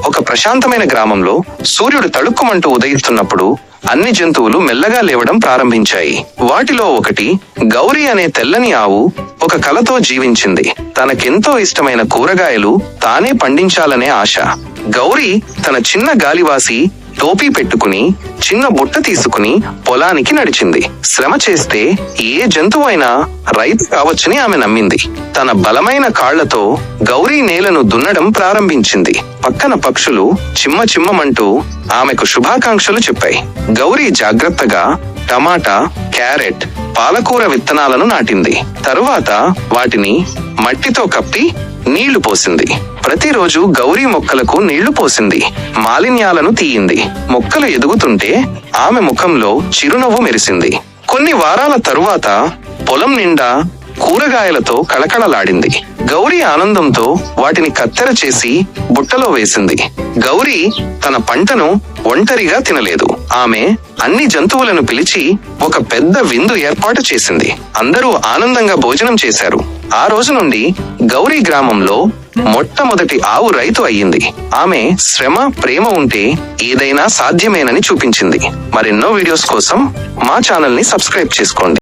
ఒక ప్రశాంతమైన గ్రామంలో సూర్యుడు తళుక్కుమంటూ ఉదయిస్తున్నప్పుడు అన్ని జంతువులు మెల్లగా లేవడం ప్రారంభించాయి. వాటిలో ఒకటి గౌరీ అనే తెల్లని ఆవు ఒక కలతో జీవించింది. తనకెంతో ఇష్టమైన కూరగాయలు తానే పండించాలనే ఆశ. గౌరీ తన చిన్న గాలివాసి టోపీ పెట్టుకుని చిన్న బుట్ట తీసుకుని పొలానికి నడిచింది. శ్రమ చేస్తే ఏ జంతువైనా రైతు కావచ్చని ఆమె నమ్మింది. తన బలమైన కాళ్ళతో గౌరీ నేలను దున్నడం ప్రారంభించింది. పక్కన పక్షులు చిమ్మ చిమ్మమంటూ ఆమెకు శుభాకాంక్షలు చెప్పాయి. గౌరీ జాగ్రత్తగా టమాటా క్యారెట్ పాలకూర విత్తనాలను నాటింది. తరువాత వాటిని మట్టితో కప్పి నీళ్ళు పోసింది. ప్రతిరోజు గౌరీ మొక్కలకు నీళ్ళు పోసింది. మాలిన్యాలను తీయింది. మొక్కలు ఎదుగుతుంటే ఆమె ముఖంలో చిరునవ్వు మెరిసింది. కొన్ని వారాల తరువాత పొలం నిండా కూరగాయలతో కళకళలాడింది. గౌరీ ఆనందంతో వాటిని కత్తెర చేసి బుట్టలో వేసింది. గౌరీ తన పంటను ఒంటరిగా తినలేదు. ఆమె అన్ని జంతువులను పిలిచి ఒక పెద్ద విందు ఏర్పాటు చేసింది. అందరూ ఆనందంగా భోజనం చేశారు. ఆ రోజు నుండి గౌరీ గ్రామంలో మొట్టమొదటి ఆవు రైతు అయ్యింది. ఆమె శ్రమ ప్రేమ ఉంటే ఏదైనా సాధ్యమేనని చూపించింది. మరెన్నో వీడియోస్ కోసం మా ఛానల్ని సబ్స్క్రైబ్ చేసుకోండి.